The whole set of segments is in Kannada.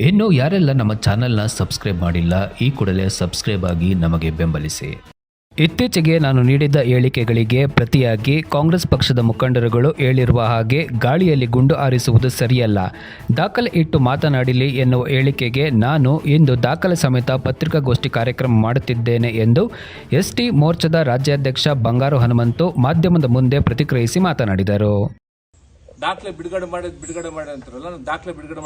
ಇನ್ನು ಯಾರೆಲ್ಲ ನಮ್ಮ ಚಾನೆಲ್ನ ಸಬ್ಸ್ಕ್ರೈಬ್ ಮಾಡಿಲ್ಲ, ಈ ಕೂಡಲೇ ಸಬ್ಸ್ಕ್ರೈಬ್ ಆಗಿ ನಮಗೆ ಬೆಂಬಲಿಸಿ. ಇತ್ತೀಚೆಗೆ ನಾನು ನೀಡಿದ್ದ ಹೇಳಿಕೆಗಳಿಗೆ ಪ್ರತಿಯಾಗಿ ಕಾಂಗ್ರೆಸ್ ಪಕ್ಷದ ಮುಖಂಡರುಗಳು ಹೇಳಿರುವ ಹಾಗೆ ಗಾಳಿಯಲ್ಲಿ ಗುಂಡು ಹಾರಿಸುವುದು ಸರಿಯಲ್ಲ. ದಾಖಲೆ ಇಟ್ಟು ಮಾತನಾಡಿಲಿ ಎನ್ನುವ ಹೇಳಿಕೆಗೆ ನಾನು ಇಂದು ದಾಖಲೆ ಸಮೇತ ಪತ್ರಿಕಾಗೋಷ್ಠಿ ಕಾರ್ಯಕ್ರಮ ಮಾಡುತ್ತಿದ್ದೇನೆ ಎಂದು ಎಸ್ ಟಿ ಮೋರ್ಚಾದ ರಾಜ್ಯಾಧ್ಯಕ್ಷ ಬಂಗಾರು ಹನುಮಂತು ಮಾಧ್ಯಮದ ಮುಂದೆ ಪ್ರತಿಕ್ರಿಯಿಸಿ ಮಾತನಾಡಿದರು. ದಾಖಲೆ ಬಿಡುಗಡೆ ಬಿಡುಗಡೆ ದಾಖಲೆ ಬಿಡುಗಡೆ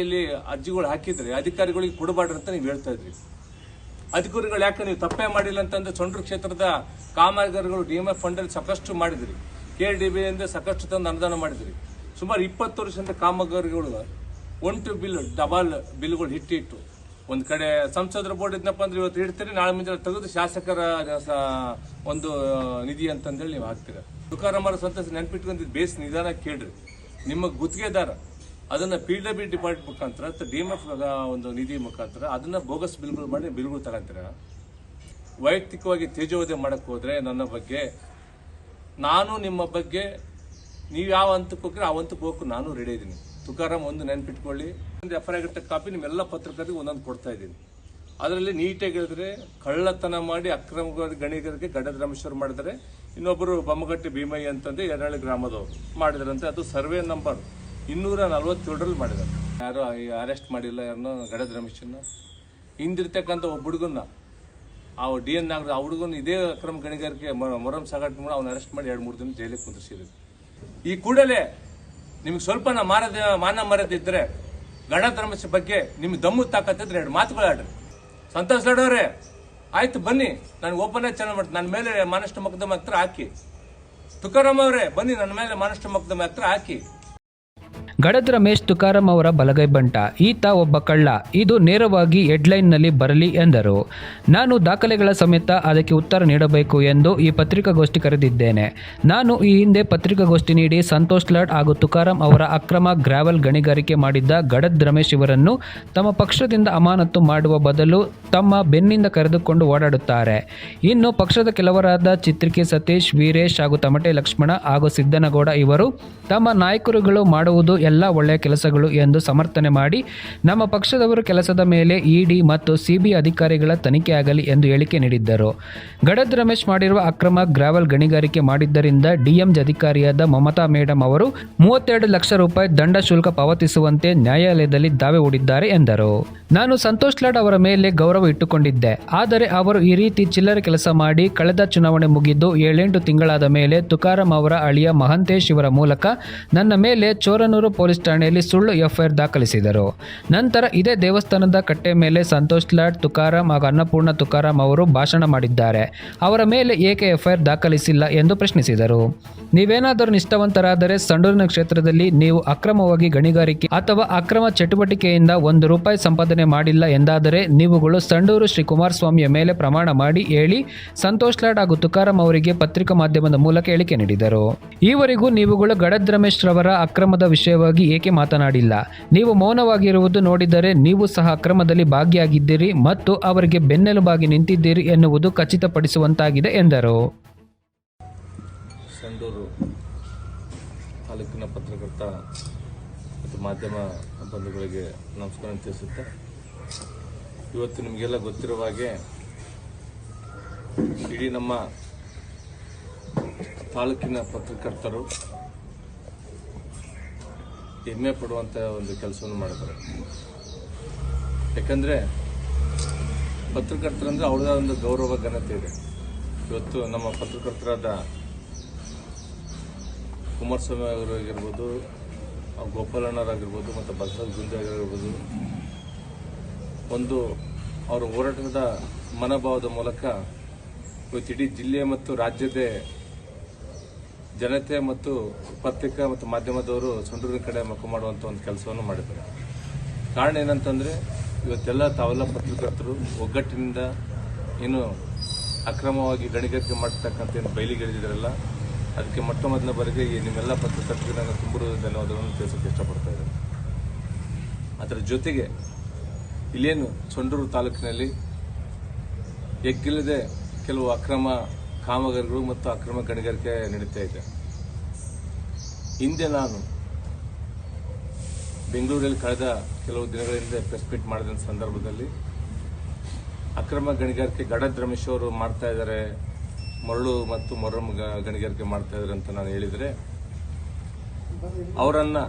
ಐಲಿ ಅರ್ಜಿಗಳು ಹಾಕಿದ್ರೆ ಅಧಿಕಾರಿಗಳಿಗೆ ಕೊಡಬಾರ್ದು ಅಂತ ನೀವು ಹೇಳ್ತಾ ಇದ್ರಿ. ಅಧಿಕಾರಿಗಳು ಯಾಕೆ ನೀವು ತಪ್ಪೇ ಮಾಡಿಲ್ಲ ಅಂತಂದ್ರೆ ಸೊಂಡ್ರು ಕ್ಷೇತ್ರದ ಕಾಮಗಾರಿಗಳು ಡಿ ಎಂ ಎಫ್ ಫಂಡಲ್ಲಿ ಸಾಕಷ್ಟು ಮಾಡಿದ್ರಿ. ಕೆ ಡಿ ಬಿ ಇಂದ ಸಾಕಷ್ಟು ತಂದು ಅನುದಾನ ಮಾಡಿದ್ರಿ. ಸುಮಾರು ಇಪ್ಪತ್ತು ವರ್ಷದಿಂದ ಕಾಮಗಾರಿಗಳು ಒನ್ ಟು ಬಿಲ್, ಡಬಲ್ ಬಿಲ್ಗಳು ಹಿಟ್ಟಿಟ್ಟು. ಒಂದು ಕಡೆ ಸಂಸದರ ಬೋರ್ಡ್ ಇದ್ನಪ್ಪ ಅಂದ್ರೆ ಇವತ್ತು ಇಡ್ತೀರಿ ನಾಳೆ ಮುಂಜಾನೆ ತೆಗೆದು ಶಾಸಕರ ಒಂದು ನಿಧಿ ಅಂತಂದೇಳಿ ನೀವು ಹಾಕ್ತೀರ. ತುಕಾರಾಮರ ಸಂತಸ ನೆನ್ಪಿಟ್ಕೊಂಡಿದ್ದು ಬೇಸ್ ನಿಧಾನ ಕೇಳ್ರಿ. ನಿಮ್ಮ ಗುತ್ತಿಗೆದಾರ ಅದನ್ನ ಪಿ ಡಬ್ಲ್ಯೂ ಡಿಪಾರ್ಟ್ಮೆಂಟ್ ಮುಖಾಂತರ ಅಥವಾ ಡಿ ಎಂ ಎಫ್ ಒಂದು ನಿಧಿ ಮುಖಾಂತರ ಅದನ್ನ ಬೋಗಸ್ ಬಿಲ್ಗಳು ಮಾಡಿ ಬಿಲ್ಗಳು ತಗೊಂತೀರ. ವೈಯಕ್ತಿಕವಾಗಿ ತೇಜೋವಧೆ ಮಾಡಕ್ ಹೋದ್ರೆ ನನ್ನ ಬಗ್ಗೆ, ನಾನು ನಿಮ್ಮ ಬಗ್ಗೆ, ನೀವು ಯಾವ ಹಂತಕ್ಕೆ ಹೋಗ್ರೆ ಆ ಹಂತಕ್ಕೆ ಹೋಗಕ್ಕೆ ನಾನು ರೆಡಿ ಇದ್ದೀನಿ ತುಕಾರಾಮ್ ಒಂದು ನೆನ್ಪಿಟ್ಕೊಳ್ಳಿ. ಒಂದು ಎಫ್ ಐ ಆರ್ ಕಾಪಿ ನಿಮ್ಮೆಲ್ಲ ಪತ್ರಕರ್ತರಿಗೆ ಒಂದೊಂದು ಕೊಡ್ತಾ ಇದ್ದೀನಿ ಅದರಲ್ಲಿ ನೀಟಾಗಿ ಹೇಳಿದ್ರೆ ಕಳ್ಳತನ ಮಾಡಿ ಅಕ್ರಮ ಗಣಿಗರಿಗೆ ಗಡದ ರಮೇಶ್ವರ್ ಮಾಡಿದರೆ, ಇನ್ನೊಬ್ಬರು ಬೊಮ್ಮಗಟ್ಟಿ ಭೀಮಯ್ಯ ಅಂತಂದು ಎರಡಳ್ಳಿ ಗ್ರಾಮದವರು ಮಾಡಿದ್ರಂತೆ, ಅದು ಸರ್ವೆ ನಂಬರ್. ಇನ್ನೂರ ನಲ್ವತ್ತೇಳರಲ್ಲಿ ಮಾಡಿದ್ದಾರೆ. ಯಾರು ಅರೆಸ್ಟ್ ಮಾಡಿಲ್ಲ, ಯಾರನ್ನೋ ಗಡದ ರಮೇಶನ್ನ ಹಿಂದಿರ್ತಕ್ಕಂಥ ಒಬ್ಬ ಹುಡುಗನ್ನ, ಆ ಡಿ ಎನ್ ನಾಗರ ಆ ಹುಡುಗನ ಇದೇ ಅಕ್ರಮ ಗಣಿಗಾರಿಕೆ ಮೊರ- ಸಾಗಾಟ ಮಾಡಿ ಅವ್ನು ಅರೆಸ್ಟ್ ಮಾಡಿ ಎರಡು ಮೂರು ದಿನ ಜೈಲಿಗೆ ಕುಂದಿರಿಸಿದ್ರು ಈ ಕೂಡಲೇ ನಿಮ್ಗೆ ಸ್ವಲ್ಪ ಮಾರದ, ಮಾನ ಮರದಿದ್ದರೆ ಗಡ ಧರ್ಮಸ ಬಗ್ಗೆ ನಿಮ್ಗೆ ದಮ್ಮು ತಾಕತ್ತಿದ್ರೆ ಎರಡು ಮಾತುಗಳಾಡ್ರಿ ಸಂತೋಷ್ ಲಡವ್ರೆ ಆಯ್ತು ಬನ್ನಿ, ನಾನು ಓಪನ್ ಆಗಿ ಚಾನಲ್ ಮಾಡ್ತೀನಿ. ನನ್ನ ಮೇಲೆ ಮಾನಷ್ಟ ಮಕ್ಕದಮ ಹತ್ರ ಹಾಕಿ. ತುಕಾರಾಮ್ ಅವರೇ, ಬನ್ನಿ, ನನ್ನ ಮೇಲೆ ಮಾನಷ್ಟ ಮಕ್ಕದಮ ಹತ್ರ ಹಾಕಿ. ಗಡದ್ ರಮೇಶ್ ತುಕಾರಾಂ ಅವರ ಬಲಗೈ ಬಂಟ. ಈತ ಒಬ್ಬ ಕಳ್ಳ. ಇದು ನೇರವಾಗಿ ಹೆಡ್ಲೈನ್ನಲ್ಲಿ ಬರಲಿ ಎಂದರು. ನಾನು ದಾಖಲೆಗಳ ಸಮೇತ ಅದಕ್ಕೆ ಉತ್ತರ ನೀಡಬೇಕು ಎಂದು ಈ ಪತ್ರಿಕಾಗೋಷ್ಠಿ ಕರೆದಿದ್ದೇನೆ. ನಾನು ಈ ಹಿಂದೆ ಪತ್ರಿಕಾಗೋಷ್ಠಿ ನೀಡಿ ಸಂತೋಷ್ ಲಾಡ್ ಹಾಗೂ ತುಕಾರಾಂ ಅವರ ಅಕ್ರಮ ಗ್ರಾವೆಲ್ ಗಣಿಗಾರಿಕೆ ಮಾಡಿದ್ದ ಗಡದ್ ರಮೇಶ್ ಇವರನ್ನು ತಮ್ಮ ಪಕ್ಷದಿಂದ ಅಮಾನತು ಮಾಡುವ ಬದಲು ತಮ್ಮ ಬೆನ್ನಿಂದ ಕರೆದುಕೊಂಡು ಓಡಾಡುತ್ತಾರೆ. ಇನ್ನು ಪಕ್ಷದ ಕೆಲವರಾದ ಚಿತ್ರಿಕೆ ಸತೀಶ್, ವೀರೇಶ್ ಹಾಗೂ ತಮಟೆ ಲಕ್ಷ್ಮಣ ಹಾಗೂ ಸಿದ್ದನಗೌಡ ಇವರು ತಮ್ಮ ನಾಯಕರುಗಳು ಮಾಡುವುದು ಎಲ್ಲ ಒಳ್ಳೆಯ ಕೆಲಸಗಳು ಎಂದು ಸಮರ್ಥನೆ ಮಾಡಿ ನಮ್ಮ ಪಕ್ಷದವರು ಕೆಲಸದ ಮೇಲೆ ಇಡಿ ಮತ್ತು ಸಿಬಿ ಅಧಿಕಾರಿಗಳ ತನಿಖೆಯಾಗಲಿ ಎಂದು ಹೇಳಿಕೆ ನೀಡಿದ್ದರು. ಗಡದ್ ರಮೇಶ್ ಮಾಡಿರುವ ಅಕ್ರಮ ಗ್ರಾವೆಲ್ ಗಣಿಗಾರಿಕೆ ಮಾಡಿದ್ದರಿಂದ ಡಿಎಂಜ್ ಅಧಿಕಾರಿಯಾದ ಮಮತಾ ಮೇಡಮ್ ಅವರು ಮೂವತ್ತೆರಡು ಲಕ್ಷ ರೂಪಾಯಿ ದಂಡ ಶುಲ್ಕ ಪಾವತಿಸುವಂತೆ ನ್ಯಾಯಾಲಯದಲ್ಲಿ ದಾವೆ ಹೂಡಿದ್ದಾರೆ ಎಂದರು. ನಾನು ಸಂತೋಷ್ ಲಾಡ್ ಅವರ ಮೇಲೆ ಗೌರವ ಇಟ್ಟುಕೊಂಡಿದ್ದೆ. ಆದರೆ ಅವರು ಈ ರೀತಿ ಚಿಲ್ಲರೆ ಕೆಲಸ ಮಾಡಿ ಕಳೆದ ಚುನಾವಣೆ ಮುಗಿದು ಏಳೆಂಟು ತಿಂಗಳಾದ ಮೇಲೆ ತುಕಾರಾಂ ಅವರ ಅಳಿಯ ಮಹಂತೇಶ್ ಇವರ ಮೂಲಕ ನನ್ನ ಮೇಲೆ ಚೋರನೂರು ಪೊಲೀಸ್ ಠಾಣೆಯಲ್ಲಿ ಸುಳ್ಳು ಎಫ್ಐಆರ್ ದಾಖಲಿಸಿದರು. ನಂತರ ಇದೇ ದೇವಸ್ಥಾನದ ಕಟ್ಟೆ ಮೇಲೆ ಸಂತೋಷ್ ಲಾಡ್ ತುಕಾರಾಂ ಹಾಗೂ ಅನ್ನಪೂರ್ಣ ತುಕಾರಾಂ ಅವರು ಭಾಷಣ ಮಾಡಿದ್ದಾರೆ. ಅವರ ಮೇಲೆ ಏಕೆ ಎಫ್ಐಆರ್ ದಾಖಲಿಸಿಲ್ಲ ಎಂದು ಪ್ರಶ್ನಿಸಿದರು. ನೀವೇನಾದರೂ ನಿಷ್ಠಾವಂತರಾದರೆ ಸಂಡೂರಿನ ಕ್ಷೇತ್ರದಲ್ಲಿ ನೀವು ಅಕ್ರಮವಾಗಿ ಗಣಿಗಾರಿಕೆ ಅಥವಾ ಅಕ್ರಮ ಚಟುವಟಿಕೆಯಿಂದ ಒಂದು ರೂಪಾಯಿ ಸಂಪಾದನೆ ಮಾಡಿಲ್ಲ ಎಂದಾದರೆ ನೀವುಗಳು ಸಂಡೂರು ಶ್ರೀ ಕುಮಾರಸ್ವಾಮಿಯ ಮೇಲೆ ಪ್ರಮಾಣ ಮಾಡಿ ಹೇಳಿ ಸಂತೋಷ್ ಲಾಡ್ ಹಾಗೂ ತುಕಾರಾಂ ಅವರಿಗೆ ಪತ್ರಿಕಾ ಮಾಧ್ಯಮದ ಮೂಲಕ ಹೇಳಿಕೆ ನೀಡಿದರು. ಈವರೆಗೂ ನೀವುಗಳು ಗಡದ್ ರಮೇಶ್ ರವರ ಅಕ್ರಮದ ವಿಷಯವಾಗಿ ಏಕೆ ಮಾತನಾಡಿಲ್ಲ? ನೀವು ಮೌನವಾಗಿರುವುದು ನೋಡಿದರೆ ನೀವು ಸಹ ಅಕ್ರಮದಲ್ಲಿ ಭಾಗಿಯಾಗಿದ್ದೀರಿ ಮತ್ತು ಅವರಿಗೆ ಬೆನ್ನೆಲುಬಾಗಿ ನಿಂತಿದ್ದೀರಿ ಎನ್ನುವುದು ಖಚಿತಪಡಿಸುವಂತಾಗಿದೆ ಎಂದರು. ತಾಲೂಕಿನ ಪತ್ರಕರ್ತ ಮತ್ತು ಮಾಧ್ಯಮ ಬಂಧುಗಳಿಗೆ ನಮಸ್ಕಾರ ತಿಳಿಸುತ್ತೆ. ಇವತ್ತು ನಿಮಗೆಲ್ಲ ಗೊತ್ತಿರುವ ಹಾಗೆ ಇಡೀ ನಮ್ಮ ತಾಲೂಕಿನ ಪತ್ರಕರ್ತರು ಹೆಮ್ಮೆ ಪಡುವಂಥ ಒಂದು ಕೆಲಸವನ್ನು ಮಾಡಿದ್ದಾರೆ. ಯಾಕಂದರೆ ಪತ್ರಕರ್ತರಂದ್ರೆ ಅವ್ರದ್ದೇ ಒಂದು ಗೌರವ ಘನತೆ ಇದೆ. ಇವತ್ತು ನಮ್ಮ ಪತ್ರಕರ್ತರಾದ ಕುಮಾರಸ್ವಾಮಿ ಅವರಾಗಿರ್ಬೋದು, ಗೋಪಾಲಣ್ಣರಾಗಿರ್ಬೋದು ಮತ್ತು ಬಸವರಾಜ ಗುಂಜಾಗಿರ್ಬೋದು ಒಂದು ಅವರ ಹೋರಾಟದ ಮನೋಭಾವದ ಮೂಲಕ ಇವತ್ತು ಇಡೀ ಜಿಲ್ಲೆ ಮತ್ತು ರಾಜ್ಯದ ಜನತೆ ಮತ್ತು ಪತ್ರಿಕಾ ಮತ್ತು ಮಾಧ್ಯಮದವರು ಸಂಡೂರಿನ ಕಡೆ ಮಕ್ಕಳು ಮಾಡುವಂಥ ಒಂದು ಕೆಲಸವನ್ನು ಮಾಡಿದ್ದಾರೆ. ಕಾರಣ ಏನಂತಂದರೆ, ಇವತ್ತೆಲ್ಲ ತಾವೆಲ್ಲ ಪತ್ರಕರ್ತರು, ಒಗ್ಗಟ್ಟಿನಿಂದ ಏನು ಅಕ್ರಮವಾಗಿ ಗಣಿಗಾರಿಕೆ ಮಾಡ್ತಕ್ಕಂಥ ಏನು ಬಯಲಿಗಿಳಿದಿದ್ದಾರಲ್ಲ, ಅದಕ್ಕೆ ಮೊಟ್ಟ ಮೊದಲ ಬಾರಿಗೆ ನಿಮ್ಮೆಲ್ಲ ಪತ್ರಕರ್ತರಿಗೆ ನಾನು ತುಂಬ ಧನ್ಯವಾದಗಳನ್ನು ತಿಳಿಸೋಕೆ ಇಷ್ಟಪಡ್ತಾ ಇದ್ದೇನೆ. ಅದರ ಜೊತೆಗೆ ಇಲ್ಲೇನು ಸೊಂಡೂರು ತಾಲೂಕಿನಲ್ಲಿ, ಎಗ್ಗಿಲ್ಲದೆ ಕೆಲವು ಅಕ್ರಮ ಕಾಮಗಾರಿಗಳು ಮತ್ತು ಅಕ್ರಮ ಗಣಿಗಾರಿಕೆ ನಡೀತಾ ಇದೆ. ಹಿಂದೆ ನಾನು ಬೆಂಗಳೂರಲ್ಲಿ ಕಳೆದ ಕೆಲವು ದಿನಗಳ ಹಿಂದೆ ಪ್ರೆಸ್ ಮೀಟ್ ಮಾಡಿದ ಸಂದರ್ಭದಲ್ಲಿ ಅಕ್ರಮ ಗಣಿಗಾರಿಕೆ ಗಡದ್ ರಮೇಶ್ ಅವರು ಮಾಡ್ತಾ ಇದ್ದಾರೆ, ಮರಳು ಮತ್ತು ಮೊರಂ ಗಣಿಗಾರಿಕೆ ಮಾಡ್ತಾ ಇದ್ದಾರೆ ಅಂತ ನಾನು ಹೇಳಿದರೆ, ಅವರನ್ನು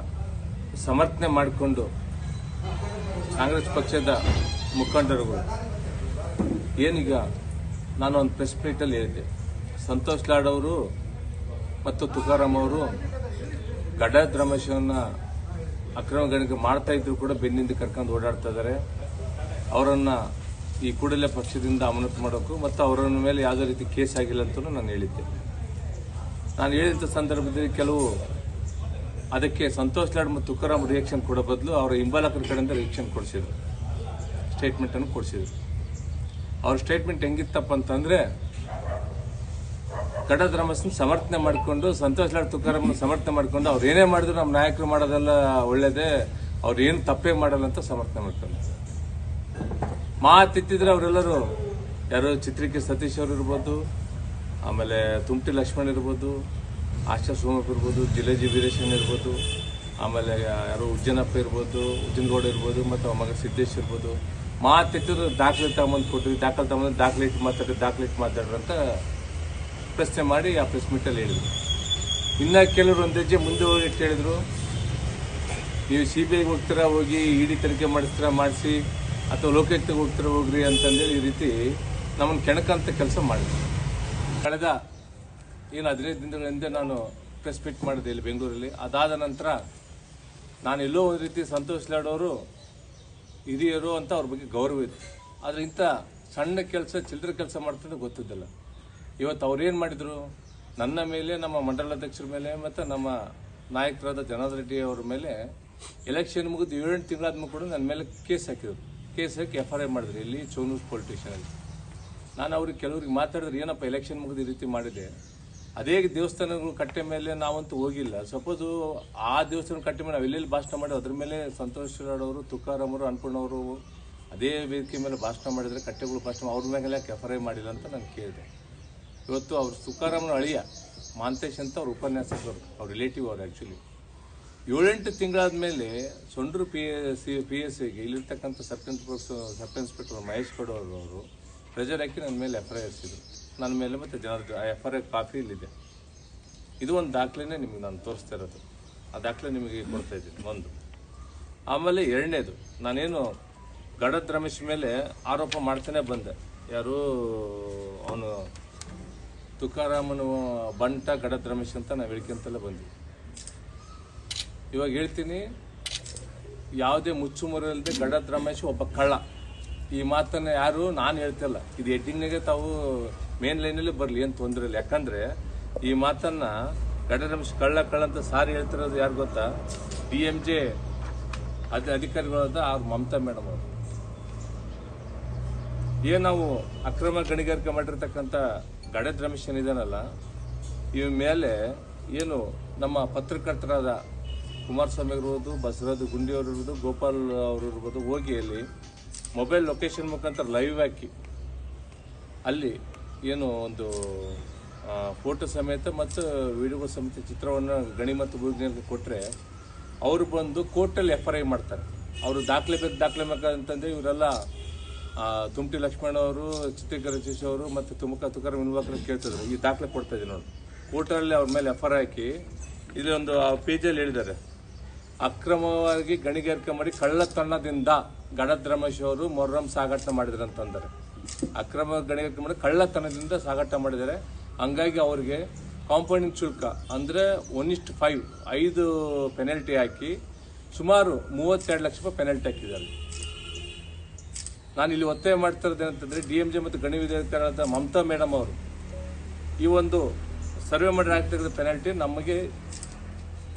ಸಮರ್ಥನೆ ಮಾಡಿಕೊಂಡು ಕಾಂಗ್ರೆಸ್ ಪಕ್ಷದ ಮುಖಂಡರುಗಳು, ಏನೀಗ ನಾನು ಒಂದು ಪ್ರೆಸ್ ಮೀಟಲ್ಲಿ ಹೇಳಿದ್ದೆ. ಸಂತೋಷ್ ಲಾಡ್ ಅವರು ಮತ್ತು ತುಕಾರಾಮ್ ಅವರು ಗಡ ರಮೇಶನ್ನ ಅಕ್ರಮ ಗಣಿಕೆ ಮಾಡ್ತಾ ಇದ್ರು ಕೂಡ ಬೆನ್ನಿಂದ ಕರ್ಕೊಂಡು ಓಡಾಡ್ತಾ ಇದ್ದಾರೆ ಅವರನ್ನ ಈ ಕೂಡಲೇ ಪಕ್ಷದಿಂದ ಅಮಾನತು ಮಾಡೋಕು ಮತ್ತು ಅವರ ಮೇಲೆ ಯಾವುದೇ ರೀತಿ ಕೇಸ್ ಆಗಿಲ್ಲ ಅಂತಲೂ ನಾನು ಹೇಳಿದ್ದೆ. ನಾನು ಹೇಳಿದ ಸಂದರ್ಭದಲ್ಲಿ ಕೆಲವು ಅದಕ್ಕೆ ಸಂತೋಷ್ ಲಾಡ್ ಮತ್ತು ತುಕಾರಾಮ್ ರಿಯಾಕ್ಷನ್ ಕೊಡೋ ಬದಲು ಅವರ ಹಿಂಬಾಲಕರ ಕಡೆಯಿಂದ ರಿಯಾಕ್ಷನ್ ಕೊಡಿಸಿದ್ರು. ಸ್ಟೇಟ್ಮೆಂಟನ್ನು ಕೊಡಿಸಿದ್ರು. ಅವ್ರ ಸ್ಟೇಟ್ಮೆಂಟ್ ಹೆಂಗಿತ್ತಪ್ಪ ಅಂತಂದ್ರೆ ಗಡದ ರಮಸ್ನ ಸಮರ್ಥನೆ ಮಾಡಿಕೊಂಡು, ಸಂತೋಷ್ ಲಾಡ್ ತುಕಾರಮ್ನ ಸಮರ್ಥನೆ ಮಾಡಿಕೊಂಡು, ಅವ್ರು ಏನೇ ಮಾಡಿದ್ರು ನಮ್ಮ ನಾಯಕರು ಮಾಡೋದೆಲ್ಲ ಒಳ್ಳೇದೇ, ಅವ್ರು ಏನು ತಪ್ಪೇ ಮಾಡಲ್ಲ ಅಂತ ಸಮರ್ಥನೆ ಮಾಡ್ಕೊಂಡು ಮಾತಿತ್ತಿದ್ರೆ ಅವರೆಲ್ಲರೂ, ಯಾರು ಚಿತ್ರಿಕೆ ಸತೀಶ್ ಅವರು ಇರ್ಬೋದು, ಆಮೇಲೆ ತುಮಟಿ ಲಕ್ಷ್ಮಣ್ ಇರ್ಬೋದು, ಆಶಾ ಸೋಮಪ್ಪ ಇರ್ಬೋದು ಜಿಲೇಜಿ ವೀರೇಶನ್ ಇರ್ಬೋದು, ಆಮೇಲೆ ಯಾರು ಉಜ್ಜನಪ್ಪ ಇರ್ಬೋದು ಉಜ್ಜನಗೌಡ ಇರ್ಬೋದು, ಮತ್ತು ಅವ್ರ ಮಗ ಸಿದ್ದೇಶ್ ಇರ್ಬೋದು. ಮಾತಿತ್ತಿದ್ರು ದಾಖಲೆ ತಗೊಂಬಂದು ಕೊಟ್ಟಿವಿ ದಾಖಲೆ ತಗೊಂಬಂದು ದಾಖಲೆ ಇಟ್ಟು ಮಾತಾಡಿ, ದಾಖಲೆ ಇಟ್ಟು ಮಾತಾಡ್ರಿ ಅಂತ ಪ್ರಶ್ನೆ ಮಾಡಿ ಆ ಪ್ರೆಸ್ ಮೀಟಲ್ಲಿ ಹೇಳಿದರು. ಇನ್ನು ಕೆಲವರು ಒಂದು ಹೆಜ್ಜೆ ಮುಂದೆ ಹೋಗಿ ಕೇಳಿದ್ರು. ನೀವು ಸಿ ಬಿ ಐಗೆ ಹೋಗ್ತೀರಾ, ಹೋಗಿ ಇಡಿ ತನಿಖೆ ಮಾಡಿಸ್ತೀರಾ, ಮಾಡಿಸಿ, ಅಥವಾ ಲೋಕಾಯುಕ್ತಗೆ ಹೋಗ್ತೀರಾ, ಹೋಗ್ರಿ ಅಂತಂದೇಳಿ ಈ ರೀತಿ ನಮ್ಮನ್ನು ಕೆಣಕಂತ ಕೆಲಸ ಮಾಡಿದ್ರು. ಕಳೆದ ಏನು ಹದಿನೈದು ದಿನಗಳ ಹಿಂದೆ ನಾನು ಪ್ರೆಸ್ ಮೀಟ್ ಮಾಡಿದೆ ಇಲ್ಲಿ ಬೆಂಗಳೂರಲ್ಲಿ. ಅದಾದ ನಂತರ ನಾನು ಎಲ್ಲೋ ಒಂದು ರೀತಿ ಸಂತೋಷ್ ಲಾಡೋರು ಹಿರಿಯರು ಅಂತ ಅವ್ರ ಬಗ್ಗೆ ಗೌರವ ಇತ್ತು. ಆದರೆ ಇಂಥ ಸಣ್ಣ ಕೆಲಸ ಚಿಲ್ಲರೆ ಕೆಲಸ ಮಾಡ್ತಂದ್ರೆ ಗೊತ್ತಿದ್ದಿಲ್ಲ. ಇವತ್ತು ಅವ್ರೇನು ಮಾಡಿದರು? ನನ್ನ ಮೇಲೆ, ನಮ್ಮ ಮಂಡಲಾಧ್ಯಕ್ಷರ ಮೇಲೆ ಮತ್ತು ನಮ್ಮ ನಾಯಕರಾದ ಜನಾರ್ದನ್ ರೆಡ್ಡಿ ಅವರ ಮೇಲೆ ಎಲೆಕ್ಷನ್ ಮುಗಿದು ಏಳೆಂಟು ತಿಂಗಳಾದ್ಮೇಲೆ ಕೂಡ ನನ್ನ ಮೇಲೆ ಕೇಸ್ ಹಾಕಿದ್ರು. ಕೇಸ್ ಹಾಕಿ ಎಫ್ ಐ ಮಾಡಿದ್ರು. ಇಲ್ಲಿ ಚೋನೂಸ್ ಪೊಲೀಸ್ ಸ್ಟೇಷನಲ್ಲಿ ನಾನು ಅವ್ರಿಗೆ ಕೆಲವ್ರಿಗೆ ಮಾತಾಡಿದ್ರೆ, ಏನಪ್ಪ ಎಲೆಕ್ಷನ್ ಮುಗಿದು ಈ ರೀತಿ ಮಾಡಿದೆ? ಅದೇ ದೇವಸ್ಥಾನಗಳು ಕಟ್ಟೆ ಮೇಲೆ ನಾವಂತೂ ಹೋಗಿಲ್ಲ. ಸಪೋಸು ಆ ದೇವಸ್ಥಾನ ಕಟ್ಟೆ ಮೇಲೆ ನಾವು ಎಲ್ಲೆಲ್ಲಿ ಭಾಷಣ ಮಾಡಿ ಅದ್ರ ಮೇಲೆ ಸಂತೋಷ್ ಅವರು, ತುಕಾರಾಮ್ ಅವರು ಅನ್ಪೂರ್ಣವರು ಅದೇ ವೇದಿಕೆ ಮೇಲೆ ಭಾಷಣ ಮಾಡಿದರೆ ಕಟ್ಟೆಗಳು ಭಾಷಣ, ಅವ್ರ ಮೇಲೆ ಯಾಕೆ ಎಫ್ ಐ ಮಾಡಿಲ್ಲ ಅಂತ ನಾನು ಕೇಳಿದೆ. ಇವತ್ತು ಅವ್ರು ತುಕಾರಾಮನ ಅಳಿಯ, ಮಾಂತೇಶ್ ಅಂತ ಅವ್ರ ಉಪನ್ಯಾಸಕರು ಅವ್ರ ರಿಲೇಟಿವ್ ಅವ್ರು ಆ್ಯಕ್ಚುಲಿ ಏಳೆಂಟು ತಿಂಗಳಾದ ಮೇಲೆ ಸೊಂಡ್ರು ಪಿ ಸಿ ಪಿ ಎಸ್ ಸಿಗೆ ಇಲ್ಲಿರ್ತಕ್ಕಂಥ ಸಬ್ ಇನ್ಸ್ಪೆಕ್ಟರ್ ಸಬ್ ಮಹೇಶ್ ಕೊಡೋರು ಅವರು ಪ್ರೆಜರ್ ಹಾಕಿ ನನ್ನ ಮೇಲೆ ಎಫ್ ಐ ಆರ್ ಸಿದ್ರು ನನ್ನ ಮೇಲೆ ಮತ್ತು ಜನರ ಆ ಎಫ್ ಐ ಆರ್ ಕಾಪಿ ಇಲ್ಲಿದೆ. ಇದು ಒಂದು ದಾಖಲೆನೇ ನಿಮಗೆ ನಾನು ತೋರಿಸ್ತಾ ಇರೋದು. ಆ ದಾಖಲೆ ನಿಮಗೆ ಕೊಡ್ತಾ ಇದ್ದೀನಿ, ಒಂದು. ಆಮೇಲೆ ಎರಡನೇದು, ನಾನೇನು ಗಡದ್ ರಮೇಶ್ ಮೇಲೆ ಆರೋಪ ಮಾಡ್ತಾನೆ ಬಂದೆ. ಯಾರು ಅವನು ತುಕಾರಾಮನು ಬಂಟ ಗಡದ್ ರಮೇಶ್ ಅಂತ ನಾವು ಹೇಳ್ಕೊಂತಲೇ ಬಂದ್ವಿ. ಇವಾಗ ಹೇಳ್ತೀನಿ, ಯಾವುದೇ ಮುಚ್ಚುಮರಲ್ಲದೆ ಗಡದ್ ರಮೇಶ್ ಒಬ್ಬ ಕಳ್ಳ. ಈ ಮಾತನ್ನು ಯಾರು ನಾನು ಹೇಳ್ತಿಲ್ಲ ಇದು ಎಡ್ಡಿಂಗ್ನಾಗೆ ತಾವು ಮೇನ್ ಲೈನಲ್ಲಿ ಬರಲಿ, ಏನು ತೊಂದರೆ ಇಲ್ಲ. ಯಾಕಂದರೆ ಈ ಮಾತನ್ನು ಗಡದ್ ರಮೇಶ್ ಕಳ್ಳ ಕಳ್ಳ ಅಂತ ಸಾರಿ ಹೇಳ್ತಿರೋದು ಯಾರು ಗೊತ್ತಾ? ಡಿ ಎಂ ಜೆ ಅದ ಅಧಿಕಾರಿಗಳಾದ ಅವ್ರ ಮಮತಾ ಮೇಡಮ್ ಅವರು. ಏನು ನಾವು ಅಕ್ರಮ ಗಣಿಗಾರಿಕೆ ಮಾಡಿರ್ತಕ್ಕಂಥ ಗಡದ್ ರಮೇಶನ್ ಏನಿದಾನಲ್ಲ ಇವ ಮೇಲೆ ಏನು ನಮ್ಮ ಪತ್ರಕರ್ತರಾದ ಕುಮಾರಸ್ವಾಮಿ ಇರ್ಬೋದು, ಬಸವರಾಜ್ ಗುಂಡಿ ಅವರು ಇರ್ಬೋದು, ಗೋಪಾಲ್ ಅವರು ಇರ್ಬೋದು, ಹೋಗಿ ಅಲ್ಲಿ ಮೊಬೈಲ್ ಲೊಕೇಶನ್ ಮುಖಾಂತರ ಲೈವ್ ಹಾಕಿ, ಅಲ್ಲಿ ಏನು ಒಂದು ಫೋಟೋ ಸಮೇತ ಮತ್ತು ವಿಡಿಯೋ ಸಮೇತ ಚಿತ್ರವನ್ನು ಗಣಿ ಮತ್ತು ಭೂಜ್ಞಾನಕ್ಕೆ ಕೊಟ್ಟರೆ ಅವರು ಬಂದು ಕೋರ್ಟಲ್ಲಿ ಎಫ್ ಐ ಮಾಡ್ತಾರೆ. ಅವರು ದಾಖಲೆ ಬೇಕು, ದಾಖಲೆ ಬೇಕಂತಂದರೆ ಇವರೆಲ್ಲ ತುಮಟಿ ಲಕ್ಷ್ಮಣ ಅವರು ಚಿತ್ರೀಕರ ರಜೇಶ್ ಅವರು ಮತ್ತು ತುಮಕ ತುಕಾರ ವಿನ್ವಾಕರ್ ಕೇಳ್ತಿದ್ರು. ಈ ದಾಖಲೆ ಕೊಡ್ತಾ ಇದ್ದೀನಿ ನೋಡಿ. ಕೋರ್ಟಲ್ಲಿ ಅವ್ರ ಮೇಲೆ ಎಫ್ ಐ ಹಾಕಿ ಇದೊಂದು ಒಂದು ಪೇಜಲ್ಲಿ ಹೇಳಿದ್ದಾರೆ. ಅಕ್ರಮವಾಗಿ ಗಣಿಗಾರಿಕೆ ಮಾಡಿ ಕಳ್ಳತನದಿಂದ ಗಣದ್ ರಮೇಶ್ ಅವರು ಮೊರ್ರಂ ಸಾಗಾಟ ಮಾಡಿದ್ರು ಅಂತಂದರೆ. ಅಕ್ರಮ ಗಣಿಗಾರಿಕೆ ಮಾಡಿ ಕಳ್ಳತನದಿಂದ ಸಾಗಾಟ ಮಾಡಿದ್ದಾರೆ. ಹಂಗಾಗಿ ಅವರಿಗೆ ಕಾಂಪೌಂಡಿಂಗ್ ಶುಲ್ಕ ಅಂದರೆ ಒನ್ ಇಷ್ಟು ಫೈವ್ ಐದು ಪೆನಲ್ಟಿ ಹಾಕಿ ಸುಮಾರು ಮೂವತ್ತೆರಡು ಲಕ್ಷ ರೂಪಾಯಿ ಪೆನಲ್ಟಿ ಹಾಕಿದ್ದಾರೆ. ನಾನು ಇಲ್ಲಿ ಒತ್ತಾಯ ಮಾಡ್ತಿರೋದು ಏನಂತಂದರೆ ಡಿ ಎಂ ಜೆ ಮತ್ತು ಗಣಿ ವಿಧೇಯಕರಾದ ಮಮತಾ ಮೇಡಮ್ ಅವರು. ಈ ಒಂದು ಸರ್ವೆ ಮಾಡಿ ಹಾಕ್ತಿರೋ ಪೆನಾಲ್ಟಿ ನಮಗೆ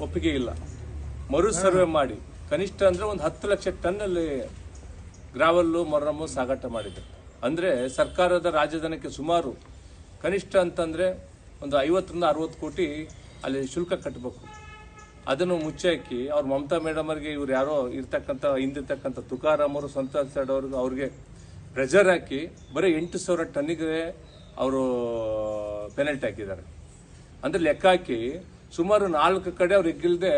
ಒಪ್ಪಿಗೆ ಇಲ್ಲ. ಮರು ಸರ್ವೆ ಮಾಡಿ. ಕನಿಷ್ಠ ಅಂದ್ರೆ ಒಂದು ಹತ್ತು ಲಕ್ಷ ಟನ್ ಅಲ್ಲಿ ಗ್ರಾವಲ್ಲು ಮೊರಮ್ಮು ಸಾಗಾಟ ಮಾಡಿದೆ ಅಂದ್ರೆ ಸರ್ಕಾರದ ರಾಜಧಾನಕ್ಕೆ ಸುಮಾರು ಕನಿಷ್ಠ ಅಂತಂದ್ರೆ ಒಂದು ಐವತ್ತರಿಂದ ಅರವತ್ತು ಕೋಟಿ ಅಲ್ಲಿ ಶುಲ್ಕ ಕಟ್ಟಬೇಕು ಅದನ್ನು ಮುಚ್ಚಾಕಿ ಅವ್ರ ಮಮತಾ ಮೇಡಮ್ ಅವ್ರಿಗೆ ಇವ್ರು ಯಾರೋ ಇರ್ತಕ್ಕಂಥ, ಹಿಂದಿರ್ತಕ್ಕಂಥ ತುಕಾರಾಮ್ ಅವರು, ಸಂತೋಷ್ ಅವ್ರಿಗೆ ಅವ್ರಿಗೆ ಪ್ರೆಷರ್ ಹಾಕಿ ಬರೀ ಎಂಟು ಸಾವಿರ ಟನ್ನಿಗೆ ಅವರು ಪೆನಲ್ಟಿ ಹಾಕಿದ್ದಾರೆ. ಅಂದ್ರೆ ಲೆಕ್ಕ ಹಾಕಿ ಸುಮಾರು ನಾಲ್ಕು ಕಡೆ ಅವ್ರು ಎಗ್ಗಿಲ್ಲದೆ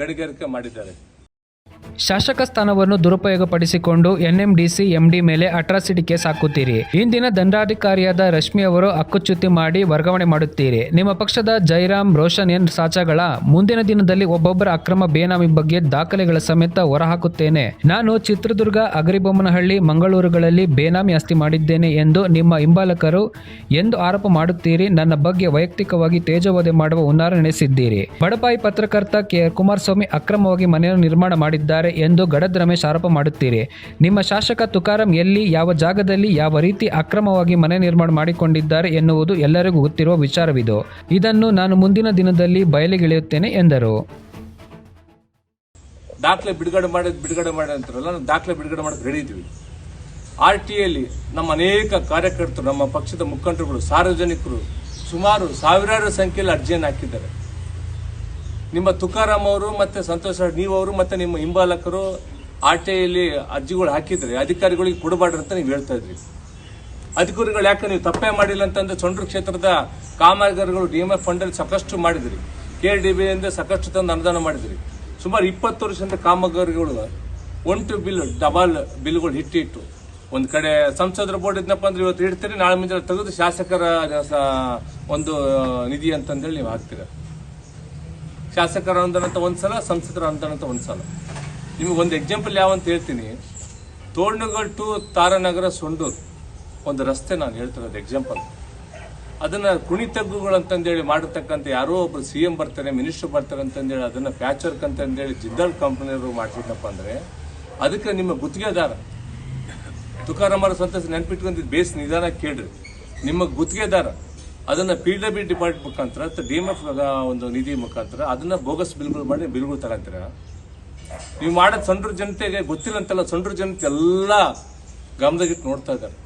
ಗಣಿಗಾರಿಕೆ ಮಾಡಿದ್ದಾರೆ. ಶಾಸಕ ಸ್ಥಾನವನ್ನು ದುರುಪಯೋಗಪಡಿಸಿಕೊಂಡು ಎನ್ಎಂಡಿಸಿ, ಎಂಡಿ ಮೇಲೆ ಅಟ್ರಾಸಿಟಿ ಕೇಸ್ ಹಾಕುತ್ತೀರಿ. ಇಂದಿನ ದಂಡಾಧಿಕಾರಿಯಾದ ರಶ್ಮಿ ಅವರು ಅಕ್ಕುಚ್ಯುತಿ ಮಾಡಿ ವರ್ಗಾವಣೆ ಮಾಡುತ್ತೀರಿ. ನಿಮ್ಮ ಪಕ್ಷದ ಜೈರಾಮ್, ರೋಷನ್ ಎನ್ ಸಾಚಾಗಳ ಮುಂದಿನ ದಿನದಲ್ಲಿ ಒಬ್ಬೊಬ್ಬರ ಅಕ್ರಮ ಬೇನಾಮಿ ಬಗ್ಗೆ ದಾಖಲೆಗಳ ಸಮೇತ ಹೊರಹಾಕುತ್ತೇನೆ. ನಾನು ಚಿತ್ರದುರ್ಗ, ಅಗರಿಬೊಮ್ಮನಹಳ್ಳಿ, ಮಂಗಳೂರುಗಳಲ್ಲಿ ಬೇನಾಮಿ ಆಸ್ತಿ ಮಾಡಿದ್ದೇನೆ ಎಂದು ನಿಮ್ಮ ಹಿಂಬಾಲಕರು ಎಂದು ಆರೋಪ ಮಾಡುತ್ತೀರಿ. ನನ್ನ ಬಗ್ಗೆ ವೈಯಕ್ತಿಕವಾಗಿ ತೇಜೋವದೆ ಮಾಡುವ ಹುನ್ನಾರ ನಡೆಸಿದ್ದೀರಿ. ಬಡಪಾಯಿ ಪತ್ರಕರ್ತ ಕೆ. ಕುಮಾರಸ್ವಾಮಿ ಅಕ್ರಮವಾಗಿ ಮನೆಯನ್ನು ನಿರ್ಮಾಣ ಮಾಡಿದ್ದಾರೆ. ಎಂದು ಗಡದ್ ರಮೇಶ್ ಆರೋಪ ಮಾಡುತ್ತೀರಿ. ನಿಮ್ಮ ಶಾಸಕ ತುಕಾರಾಂ ಎಲ್ಲಿ, ಯಾವ ಜಾಗದಲ್ಲಿ, ಯಾವ ರೀತಿ ಅಕ್ರಮವಾಗಿ ಮನೆ ನಿರ್ಮಾಣ ಮಾಡಿಕೊಂಡಿದ್ದಾರೆ ಎನ್ನುವುದು ಎಲ್ಲರಿಗೂ ಗೊತ್ತಿರುವ ವಿಚಾರವಿದು. ಇದನ್ನು ನಾನು ಮುಂದಿನ ದಿನದಲ್ಲಿ ಬಯಲಿಗಿಳಿಯುತ್ತೇನೆ ಎಂದರು. ದಾಖಲೆ ಬಿಡುಗಡೆ ಮಾಡಿ ಬಿಡುಗಡೆ ಮಾಡಿ ಅಂತಾರಲ್ಲ ದಾಖಲೆ ಬಿಡುಗಡೆ ಮಾಡಕ್ಕೆ ರೆಡಿ ಆರ್ ಟಿ ಎಲ್ಲಿ ನಮ್ಮ ಅನೇಕ ಕಾರ್ಯಕರ್ತರು, ನಮ್ಮ ಪಕ್ಷದ ಮುಖಂಡರುಗಳು, ಸಾರ್ವಜನಿಕರು ಸುಮಾರು ಸಾವಿರಾರು ಸಂಖ್ಯೆಯಲ್ಲಿ ಅರ್ಜಿಯನ್ನು ಹಾಕಿದ್ದಾರೆ. ನಿಮ್ಮ ತುಕಾರಾಮ್ ಅವರು ಮತ್ತೆ ಸಂತೋಷ್ ನೀವು ಅವರು ಮತ್ತೆ ನಿಮ್ಮ ಹಿಂಬಾಲಕರು ಆಟೆಯಲ್ಲಿ ಅರ್ಜಿಗಳು ಹಾಕಿದ್ರೆ, ಅಧಿಕಾರಿಗಳಿಗೆ ಕೊಡಬಾರ್ದು ಅಂತ ನೀವು ಹೇಳ್ತಾ ಇದ್ರಿ. ಅಧಿಕಾರಿಗಳು ಯಾಕೆ ನೀವು ತಪ್ಪೇ ಮಾಡಿಲ್ಲ ಅಂತಂದ್ರೆ ಸೊಂಡ್ರು ಕ್ಷೇತ್ರದ ಕಾಮಗಾರಿಗಳು ಡಿ ಎಂ ಎಫ್ ಫಂಡಲ್ಲಿ ಸಾಕಷ್ಟು ಮಾಡಿದ್ರಿ. ಕೆ ಡಿ ಬಿ ಇಂದ ಸಾಕಷ್ಟು ತಂದು ಅನುದಾನ ಮಾಡಿದ್ರಿ. ಸುಮಾರು ಇಪ್ಪತ್ತು ವರ್ಷದಿಂದ ಕಾಮಗಾರಿಗಳು ಒಂಟು ಬಿಲ್, ಡಬಲ್ ಬಿಲ್ಗಳು ಹಿಟ್ಟಿಟ್ಟು. ಒಂದು ಕಡೆ ಸಂಸದರ ಬೋರ್ಡ್ ಇದ್ನಪ್ಪ ಅಂದ್ರೆ ಇವತ್ತು ಇಡ್ತೀರಿ ನಾಳೆ ಮುಂಜಾನೆ ತೆಗೆದು ಶಾಸಕರ ಒಂದು ನಿಧಿ ಅಂತಂದೇಳಿ ನೀವು ಹಾಕ್ತೀರ. ಶಾಸಕರ ಅನುದಾನ ಅಂತ ಒಂದ್ಸಲ, ಸಂಸದರ ಅನುದಾನ ಅಂತ ಒಂದ್ಸಲ. ನಿಮಗೆ ಒಂದು ಎಕ್ಸಾಂಪಲ್ ಯಾವ ಅಂತ ಹೇಳ್ತೀನಿ. ತೋರಣಗಲ್ ಟು ತಾರಾನಗರ ಸೊಂಡೂರು. ಒಂದು ರಸ್ತೆ ನಾನು ಹೇಳ್ತಿರೋದು ಎಕ್ಸಾಂಪಲ್ ಅದನ್ನ ಕುಣಿತಗ್ಗುಗಳು ಅಂತಂದೇಳಿ ಮಾಡಿರ್ತಕ್ಕಂಥ ಯಾರೋ ಒಬ್ರು ಸಿ ಎಂ ಬರ್ತಾರೆ ಮಿನಿಸ್ಟರ್ ಬರ್ತಾರೆ ಅಂತಂದೇಳಿ ಅದನ್ನ ಪ್ಯಾಚ್ ವರ್ಕ್ ಅಂತಂದೇಳಿ ಜಿದ್ದಾಳ್ ಕಂಪನಿಯವರು ಮಾಡ್ತಿದ್ದಪ್ಪ ಅಂದ್ರೆ, ಅದಕ್ಕೆ ನಿಮ್ಮ ಗುತ್ತಿಗೆದಾರ ತುಕಾರಾಮರ ಸಂತಸ ನೆನ್ಪಿಟ್ಕೊಂಡಿದ್ದು ಬೇಸ್ ನಿಧಾನ ಕೇಳ್ರಿ. ನಿಮ್ಮ ಗುತ್ತಿಗೆದಾರ ಅದನ್ನ ಪಿ ಡಬ್ಲ್ಯೂ ಡಿಪಾರ್ಟ್ ಮುಖಾಂತರ ಅಥವಾ ಡಿ ಒಂದು ನಿಧಿ ಮುಖಾಂತರ ಅದನ್ನ ಬೋಗಸ್ ಬಿಲ್ಗಳು ಮಾಡಿ ಬಿಲ್ಗಳು ತಗೊಂತೀರ. ನೀವು ಮಾಡೋದು ಸಣ್ಣ ಜನತೆಗೆ ಗೊತ್ತಿಲ್ಲ ಅಂತಲ್ಲ ಸಣ್ಣ ಜನತೆ ಎಲ್ಲ ಗಮನದಾಗಿಟ್ಟು ನೋಡ್ತಾ ಇದ್ದಾರೆ.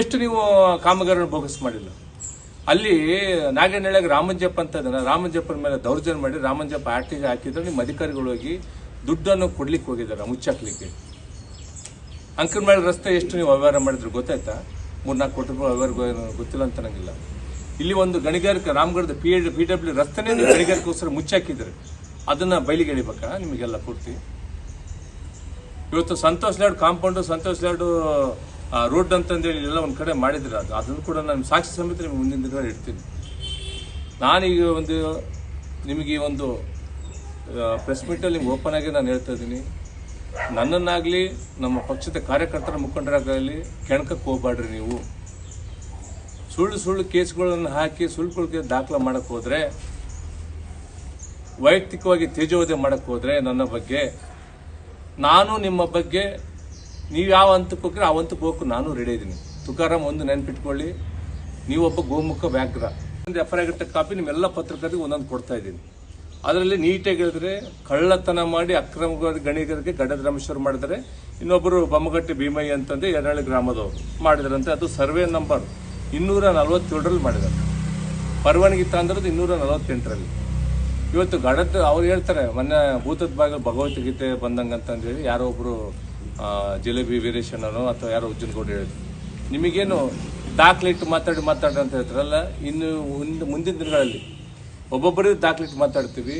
ಎಷ್ಟು ನೀವು ಕಾಮಗಾರಿನ ಬೋಗಸ್ ಮಾಡಿಲ್ಲ. ಅಲ್ಲಿ ನಾಗನಹಳ್ಳಿಯಾಗ ರಾಮಂಜಪ್ಪ ಅಂತ ಇದ್ದಾನೆ ರಾಮಂಜಪ್ಪನ ಮೇಲೆ ದೌರ್ಜನ್ಯ ಮಾಡಿ ರಾಮಂಜಪ್ಪ ಆರ್ಟಿಗೆ ಹಾಕಿದ್ರೆ. ನಿಮ್ಮ ಅಧಿಕಾರಿಗಳು ಹೋಗಿ ದುಡ್ಡನ್ನು ಕೊಡ್ಲಿಕ್ಕೆ ಹೋಗಿದ್ದಾರೆ ಮುಚ್ಚಾಕ್ಲಿಕ್ಕೆ. ಮೇಲೆ ರಸ್ತೆ ಎಷ್ಟು ನೀವು ವ್ಯವಹಾರ ಮಾಡಿದ್ರು ಗೊತ್ತಾಯ್ತಾ? ಮೂರ್ನಾಲ್ಕು ಕೋಟಿ ರೂಪಾಯಿ ಗೊತ್ತಿಲ್ಲ ಅಂತ ನಂಗಿಲ್ಲ. ಇಲ್ಲಿ ಒಂದು ಗಣಿಗಾರಿಕೆ ರಾಮಗಢದ ಪಿ ಪಿ ಡಬ್ಲ್ಯೂ ರಸ್ತೆನೇ ಗಣಿಗಾರಿಕೋಸ್ಕರ ಮುಚ್ಚಾಕಿದ್ದಾರೆ ಮುಚ್ಚಾಕಿದ್ರೆ ಅದನ್ನ ಬಯಲಿಗೆ ಎಳಿಬೇಕಾ? ನಿಮಗೆಲ್ಲ ಪೂರ್ತಿ? ಇವತ್ತು ಸಂತೋಷ್ ಲಾಡ್ ಕಾಂಪೌಂಡ್ ಸಂತೋಷ್ ಲಾಡ್ ರೋಡ್ ಅಂತಂದೇಳಿ ಎಲ್ಲ ಒಂದು ಕಡೆ ಮಾಡಿದ್ರೆ ಅದು, ಅದನ್ನು ಕೂಡ ನಾನು ಸಾಕ್ಷಿ ಸಮೇತ ನಿಮ್ಗೆ ಮುಂದಿನ ದಿನ ಇಡ್ತೀನಿ ನಾನೀಗ ಒಂದು, ನಿಮಗೆ ಒಂದು ಪ್ರೆಸ್ ಮೀಟಲ್ಲಿ ಓಪನ್ ಆಗಿ ನಾನು ಹೇಳ್ತಾ ಇದ್ದೀನಿ. ನನ್ನನ್ನಾಗಲಿ ನಮ್ಮ ಪಕ್ಷದ ಕಾರ್ಯಕರ್ತರ ಮುಖಂಡರಾಗಲಿ ಕೆಣಕಕ್ಕೆ ಹೋಗ್ಬೇಡ್ರಿ ನೀವು. ಸುಳ್ಳು ಸುಳ್ಳು ಕೇಸ್ಗಳನ್ನು ಹಾಕಿ ಸುಳ್ಳುಗಳಿಗೆ ದಾಖಲೆ ಮಾಡಕ್ಕೆ ಹೋದರೆ, ವೈಯಕ್ತಿಕವಾಗಿ ತೇಜೋವಧೆ ಮಾಡಕ್ಕೆ ಹೋದರೆ ನನ್ನ ಬಗ್ಗೆ, ನಾನು ನಿಮ್ಮ ಬಗ್ಗೆ, ನೀವು ಯಾವ ಹಂತಕ್ಕೆ ಹೋಗ್ರೆ ಆ ಹಂತಕ್ಕೆ ಹೋಗಕ್ಕೆ ನಾನು ರೆಡಿ ಇದ್ದೀನಿ ತುಕಾರಾಮ್ ಒಂದು ನೆನ್ಪಿಟ್ಕೊಳ್ಳಿ, ನೀವೊಬ್ಬ ಗೋಮುಖ ವ್ಯಾಘ್ರ. ಒಂದು ಎಫ್ ಐ ಆಗಿರ್ತಕ್ಕ ಕಾಪಿ ನಿಮ್ಮೆಲ್ಲ ಪತ್ರಕರ್ತರಿಗೆ ಒಂದೊಂದು ಕೊಡ್ತಾ ಇದ್ದೀನಿ ಅದರಲ್ಲಿ ನೀಟಾಗಿ ಹೇಳಿದ್ರೆ ಕಳ್ಳತನ ಮಾಡಿ ಅಕ್ರಮ ಗಣಿಗರಿಗೆ ಗಡದ ರಮೇಶ್ವರ್ ಮಾಡಿದರೆ ಇನ್ನೊಬ್ಬರು ಬೊಮ್ಮಗಟ್ಟಿ ಭೀಮಯ್ಯ ಅಂತಂದು ಎರಡಳ್ಳಿ ಗ್ರಾಮದವರು ಮಾಡಿದ್ರಂತೆ ಅದು ಸರ್ವೆ ನಂಬರ್ ಇನ್ನೂರ ನಲವತ್ತೇಳರಲ್ಲಿ ಮಾಡಿದ್ದಾರೆ. ಪರವಾನಗಿ ತಂದಿರೋದು ಇನ್ನೂರ ನಲವತ್ತೆಂಟರಲ್ಲಿ. ಇವತ್ತು ಗಡದ ಅವ್ರು ಹೇಳ್ತಾರೆ, ಮೊನ್ನೆ ಭೂತದ ಭಾಗ ಭಗವದ್ಗೀತೆ ಬಂದಂಗೆ ಅಂತಂದೇಳಿ ಯಾರೋ ಒಬ್ಬರು ಜಿಲೇಬಿ ವೀರೇಶಣ್ಣನೋ ಅಥವಾ ಯಾರೋ ಉಜ್ಜನಗೌಡ ಹೇಳಿದ್ರು. ನಿಮಗೇನು ದಾಖಲೆ ಇಟ್ಟು ಮಾತಾಡಿ ಮಾತಾಡಿ ಅಂತ ಹೇಳ್ತಾರಲ್ಲ, ಇನ್ನು ಮುಂದೆ ಮುಂದಿನ ದಿನಗಳಲ್ಲಿ ಒಬ್ಬೊಬ್ಬರಿಗೆ ದಾಖಲಿಟ್ಟು ಮಾತಾಡ್ತೀವಿ.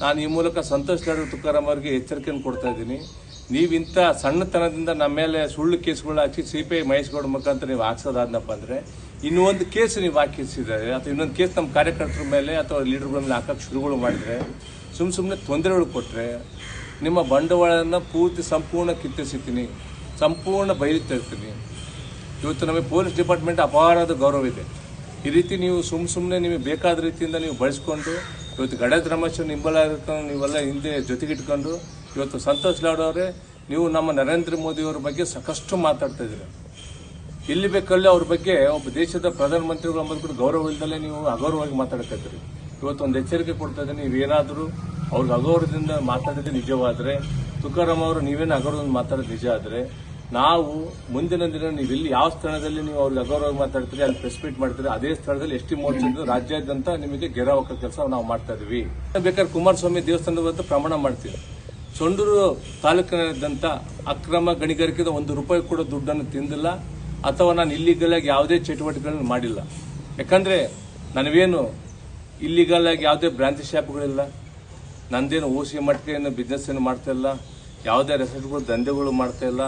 ನಾನು ಈ ಮೂಲಕ ಸಂತೋಷ್ ಲಾಡ್ ತುಕಾರಾಮ್ ಅವರಿಗೆ ಎಚ್ಚರಿಕೆಯನ್ನು ಕೊಡ್ತಾ ಇದ್ದೀನಿ. ನೀವು ಇಂಥ ಸಣ್ಣತನದಿಂದ ನಮ್ಮ ಮೇಲೆ ಸುಳ್ಳು ಕೇಸ್ಗಳು ಹಾಕಿ ಸಿ ಪಿ ಐ ಮಹೇಶ್ಗೌಡ ಮುಖಾಂತರ ನೀವು ಹಾಕ್ಸೋದಾದ್ನಪ್ಪ ಅಂದರೆ ಇನ್ನೂ ಒಂದು ಕೇಸ್ ನೀವು ಹಾಕಿಸಿದರೆ ಅಥವಾ ಇನ್ನೊಂದು ಕೇಸ್ ನಮ್ಮ ಕಾರ್ಯಕರ್ತರ ಮೇಲೆ ಅಥವಾ ಲೀಡರ್ಗಳ ಮೇಲೆ ಹಾಕಕ್ಕೆ ಶುರುಗಳು ಮಾಡಿದರೆ ಸುಮ್ಮ ಸುಮ್ಮನೆ ತೊಂದರೆಗಳು ಕೊಟ್ಟರೆ ನಿಮ್ಮ ಬಂಡವಾಳನ ಪೂರ್ತಿ ಸಂಪೂರ್ಣ ಕಿತ್ತಿಸ್ತೀನಿ ಸಂಪೂರ್ಣ ಬಯಲು ತರ್ತೀನಿ ಇವತ್ತು ನಮಗೆ ಪೊಲೀಸ್ ಡಿಪಾರ್ಟ್ಮೆಂಟ್ ಅಪಾರದ ಗೌರವ ಇದೆ. ಈ ರೀತಿ ನೀವು ಸುಮ್ಮ ಸುಮ್ಮನೆ ನಿಮಗೆ ಬೇಕಾದ ರೀತಿಯಿಂದ ನೀವು ಬಳಸ್ಕೊಂಡು, ಇವತ್ತು ಗಡದ ರಮೇಶ್ ನಿಂಬಲ ಇಟ್ಕೊಂಡು ನೀವೆಲ್ಲ ಹಿಂದೆ ಜೊತೆಗಿಟ್ಕೊಂಡು, ಇವತ್ತು ಸಂತೋಷ್ ಲಾಡ್ ನೀವು ನಮ್ಮ ನರೇಂದ್ರ ಮೋದಿಯವರ ಬಗ್ಗೆ ಸಾಕಷ್ಟು ಮಾತಾಡ್ತಾ ಇದ್ದೀರಿ. ಎಲ್ಲಿ ಬೇಕಲ್ಲಿ ಅವ್ರ ಬಗ್ಗೆ ಒಬ್ಬ ದೇಶದ ಪ್ರಧಾನಮಂತ್ರಿಗಳು ಅಂಬದ್ ಕೂಡ ಗೌರವ ಇಲ್ದಲೇ ನೀವು ಅಗೌರವವಾಗಿ ಮಾತಾಡ್ತಾ ಇದ್ದೀರಿ. ಇವತ್ತು ಒಂದು ಎಚ್ಚರಿಕೆ ಕೊಡ್ತಾ ಇದ್ದೀನಿ, ನೀವೇನಾದರೂ ಅವ್ರಿಗೆ ಅಗೌರವದಿಂದ ಮಾತಾಡಿದ್ರೆ ನಿಜವಾದರೆ, ತುಕಾರಾಮ್ ಅವರು, ನೀವೇನು ಅಗೌರವದಿಂದ ಮಾತಾಡೋದು ನಿಜ ಆದ್ರೆ ನಾವು ಮುಂದಿನ ದಿನ ನೀವು ಇಲ್ಲಿ ಯಾವ ಸ್ಥಳದಲ್ಲಿ ನೀವು ಅವ್ರಿಗೆ ಅಗೌರವ ಮಾತಾಡ್ತೀರಿ, ಅಲ್ಲಿ ಪ್ರೆಸ್ ಮೀಟ್ ಮಾಡ್ತೀರಿ, ಅದೇ ಸ್ಥಳದಲ್ಲಿ ಎಸ್ ಟಿ ರಾಜ್ಯಾದ್ಯಂತ ನಿಮಗೆ ಗೆರವ್ ಕೆಲಸ ನಾವು ಮಾಡ್ತಾ ಇದೀವಿ ಬೇಕಾದ್ರೆ ಕುಮಾರಸ್ವಾಮಿ ದೇವಸ್ಥಾನದ ಬಂದು ಪ್ರಮಾಣ ಮಾಡ್ತೀವಿ. ಸೊಂಡೂರು ತಾಲೂಕಿನಾದ್ಯಂತ ಅಕ್ರಮ ಗಣಿಗಾರಿಕೆದ ಒಂದು ರೂಪಾಯಿ ಕೂಡ ದುಡ್ಡನ್ನು ತಿಂದಿಲ್ಲ, ಅಥವಾ ನಾನು ಇಲ್ಲಿಗಲ್ಲ ಆಗಿ ಯಾವುದೇ ಚಟುವಟಿಕೆಗಳನ್ನು ಮಾಡಿಲ್ಲ. ಯಾಕಂದ್ರೆ ನನವೇನು ಇಲ್ಲಿಗಲ್ಲ ಆಗಿ ಯಾವುದೇ ಬ್ರಾಂಚ್ ಶಾಪ್ಗಳಿಲ್ಲ, ನಂದೇನು ಓಸಿ ಮಟ್ಟಿಗೆ ಏನು ಬಿಸ್ನೆಸ್ ಏನು ಮಾಡ್ತಾ ಇಲ್ಲ, ಯಾವುದೇ ರೆಸಾರ್ಟ್ಗಳು ದಂಧೆಗಳು ಮಾಡ್ತಾ ಇಲ್ಲ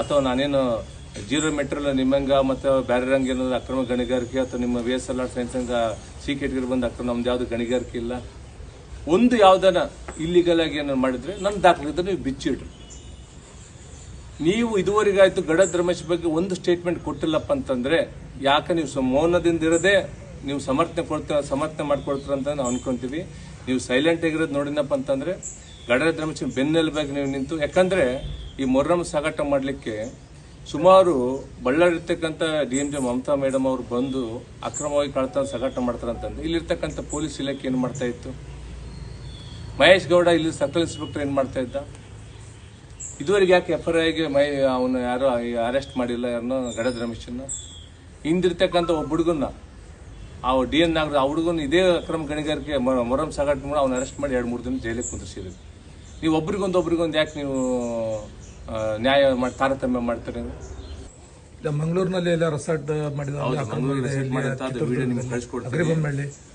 ಅಥವಾ ನಾನೇನು ಜೀರೋ ಮೆಟ್ರಲ್ ನಿಮ್ಮಂಗ ಮತ್ತು ಬೇರೆ ರಂಗ ಏನಾದ್ರು ಅಕ್ರಮ ಗಣಿಗಾರಿಕೆ ಅಥವಾ ನಿಮ್ಮ V S L R science ಹಂಗ ಸಿ ಕೆಟ್ಗಿರ್ ಬಂದು ಅಕ್ರಮ ನಮ್ದು ಯಾವುದು ಗಣಿಗಾರಿಕೆ ಇಲ್ಲ. ಒಂದು ಯಾವ್ದನ ಇಲ್ಲಿಗಲ್ ಆಗಿ ಏನಾರು ಮಾಡಿದ್ರೆ ನನ್ನ ದಾಖಲೆ ನೀವು ಬಿಚ್ಚಿಡ್ರಿ ನೀವು ಇದುವರೆಗಾಯ್ತು ಗಡದ್ ರಮೇಶ್ ಬಗ್ಗೆ ಒಂದು ಸ್ಟೇಟ್ಮೆಂಟ್ ಕೊಟ್ಟಿಲ್ಲಪ್ಪ ಅಂತಂದ್ರೆ ಯಾಕೆ ನೀವು ಮೌನದಿಂದ ಇರದೆ ನೀವು ಸಮರ್ಥನೆ ಕೊಡ್ತೀರ, ಸಮರ್ಥನೆ ಮಾಡ್ಕೊಡ್ತೀರ ಅಂತ ನಾವು ಅನ್ಕೊಂತೀವಿ. ನೀವು ಸೈಲೆಂಟ್ ಆಗಿರೋದು ನೋಡಿನಪ್ಪ ಅಂತಂದ್ರೆ ಗಡದ್ ರಮೇಶ್ ಬೆನ್ನೆಲುಬಾಗಿ ನೀವು ನಿಂತು, ಯಾಕಂದ್ರೆ ಈ ಮೊರ್ರಂ ಸಾಗಾಟ ಮಾಡಲಿಕ್ಕೆ ಸುಮಾರು ಬಳ್ಳಾರಿರ್ತಕ್ಕಂಥ D M J Mamata madam ಅವರು ಬಂದು ಅಕ್ರಮವಾಗಿ ಕಳ್ತನ ಸಾಗಾಟ ಅಂತಂದು ಇಲ್ಲಿರ್ತಕ್ಕಂಥ ಪೊಲೀಸ್ ಇಲಾಖೆ ಏನು ಮಾಡ್ತಾ ಇತ್ತು? ಮಹೇಶ್ ಗೌಡ ಇಲ್ಲಿ ಸರ್ಕಲ್ ಇನ್ಸ್ಪೆಕ್ಟರ್ ಏನು ಮಾಡ್ತಾ ಇದ್ದ? ಇದುವರೆಗೆ ಯಾಕೆ ಎಫ್ ಐ ಆರ್ಗೆ ಮೈ ಅವನು ಯಾರು ಅರೆಸ್ಟ್ ಮಾಡಿಲ್ಲ ಯಾರನ್ನೋ ಗಡದ ರಮೇಶನ್ನ? ಹಿಂದಿರ್ತಕ್ಕಂಥ ಒಬ್ಬ ಹುಡುಗನ್ನ, ಆ ಡಿ ಎನ್ ನಾಗರ ಆ ಹುಡುಗನ ಇದೇ ಅಕ್ರಮ ಗಣಿಗಾರಿಕೆ ಮೊರ- ಸಾಗಾಟ ಮಾಡಿ ಅವ್ನು ಅರೆಸ್ಟ್ ಮಾಡಿ ಎರಡು ಮೂರು ದಿನ ಜೈಲಿಗೆ ಕುಂದಿಸಿದ್ರಿ ನೀವು ಒಬ್ರಿಗೊಂದು ಒಬ್ರಿಗೊಂದು ಯಾಕೆ ನೀವು ನ್ಯಾಯ ಮಾಡಿ ತಾರತಮ್ಯ ಮಾಡ್ತೀರಿ? ಮಂಗಳೂರಿನಲ್ಲಿ ಎಲ್ಲ ರೆಸಾರ್ಟ್ ಮಾಡಿದ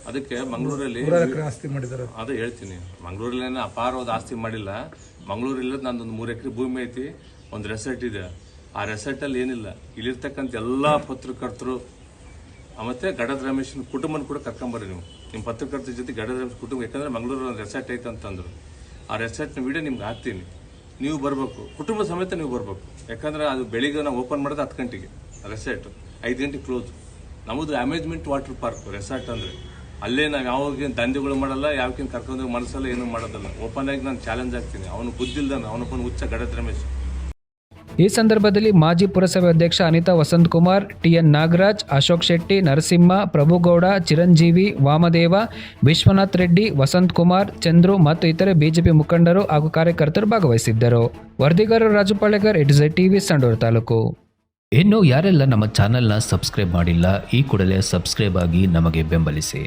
ಅದಕ್ಕೆ ಮಂಗಳೂರಲ್ಲಿ ಆಸ್ತಿ ಮಾಡಿದ್ದಾರೆ. ಅದು ಹೇಳ್ತೀನಿ. ಮಂಗಳೂರಲ್ಲಿ ಅಪಾರವಾದ ಆಸ್ತಿ ಮಾಡಿಲ್ಲ. ಮಂಗಳೂರಲ್ಲಿ ನಂದೊಂದು ಮೂರು ಎಕರೆ ಭೂಮಿ ಐತಿ. ಒಂದು ರೆಸಾರ್ಟ್ ಇದೆ. ಆ ರೆಸಾರ್ಟ್ ಅಲ್ಲಿ ಏನಿಲ್ಲ. ಇಲ್ಲಿರ್ತಕ್ಕಂಥ ಎಲ್ಲಾ ಪತ್ರಕರ್ತರು ಮತ್ತೆ ಗಡದ ರಮೇಶನ ಕುಟುಂಬನ ಕೂಡ ಕರ್ಕೊಂಬರ್ರಿ ನೀವು. ನಿಮ್ಮ ಪತ್ರಕರ್ತರ ಜೊತೆ ಗಡದ ರಮೇಶ್ ಕುಟುಂಬ ಯಾಕಂದ್ರೆ ಮಂಗಳೂರಲ್ಲಿ ಒಂದು ರೆಸಾರ್ಟ್ ಐತೆ ಅಂತಂದ್ರು ಆ ರೆಸಾರ್ಟ್ನ ವೀಡಿಯೋ ನಿಮ್ಗೆ ಹಾಕ್ತೀನಿ. ನೀವು ಬರಬೇಕು. ಕುಟುಂಬ ಸಮೇತ ನೀವು ಬರಬೇಕು. ಯಾಕಂದರೆ ಅದು ಬೆಳಿಗ್ಗೆ ನಾವು ಓಪನ್ ಮಾಡೋದು ಹತ್ತು ಗಂಟೆಗೆ. ರೆಸಾರ್ಟ್ ಐದು ಗಂಟೆಗೆ ಕ್ಲೋಸ್ ನಮ್ಮದು ಅಮ್ಯೂಸ್ಮೆಂಟ್ ವಾಟರ್ ಪಾರ್ಕ್ ರೆಸಾರ್ಟ್ ಅಂದರೆ. ಅಲ್ಲೇ ನಾವು ಯಾವಾಗೇನು ದಂಧೆಗಳು ಮಾಡಲ್ಲ ಯಾವಕ್ಕಿಂತ ಕರ್ಕೊಂಡು ಮನಸ್ಸಲ್ಲ ಏನೂ ಮಾಡೋದಲ್ಲ. ಓಪನ್ ಆಗಿ ನಾನು ಚಾಲೆಂಜ್ ಆಗ್ತೀನಿ. ಅವನು ಬುದ್ಧಿಲ್ದಾನ ಅವನೊಬ್ಬನ ಹುಚ್ಚ ಗಡದ ರಮೇಶ್. ಈ ಸಂದರ್ಭದಲ್ಲಿ ಮಾಜಿ ಪುರಸಭೆ ಅಧ್ಯಕ್ಷ ಅನಿತಾ ವಸಂತಕುಮಾರ್, ಟಿಎನ್ ನಾಗರಾಜ್, ಅಶೋಕ್ ಶೆಟ್ಟಿ, ನರಸಿಂಹ, ಪ್ರಭುಗೌಡ, ಚಿರಂಜೀವಿ, ವಾಮದೇವ, ವಿಶ್ವನಾಥ್ ರೆಡ್ಡಿ ವಸಂತ್ ಕುಮಾರ್ ಚಂದ್ರು ಮತ್ತು ಇತರೆ ಬಿಜೆಪಿ ಮುಖಂಡರು ಹಾಗೂ ಕಾರ್ಯಕರ್ತರು ಭಾಗವಹಿಸಿದ್ದರು. ವರದಿಗಾರರು ರಾಜುಪಾಳೆಗರ್ ಇಟ್ಸ್ ಟಿವಿ, ಸಂಡೂರು ತಾಲೂಕು. ಇನ್ನು ಯಾರೆಲ್ಲ ನಮ್ಮ ಚಾನೆಲ್ನ ಸಬ್ಸ್ಕ್ರೈಬ್ ಮಾಡಿಲ್ಲ, ಈ ಕೂಡಲೇ ಸಬ್ಸ್ಕ್ರೈಬ್ ಆಗಿ ನಮಗೆ ಬೆಂಬಲಿಸಿ.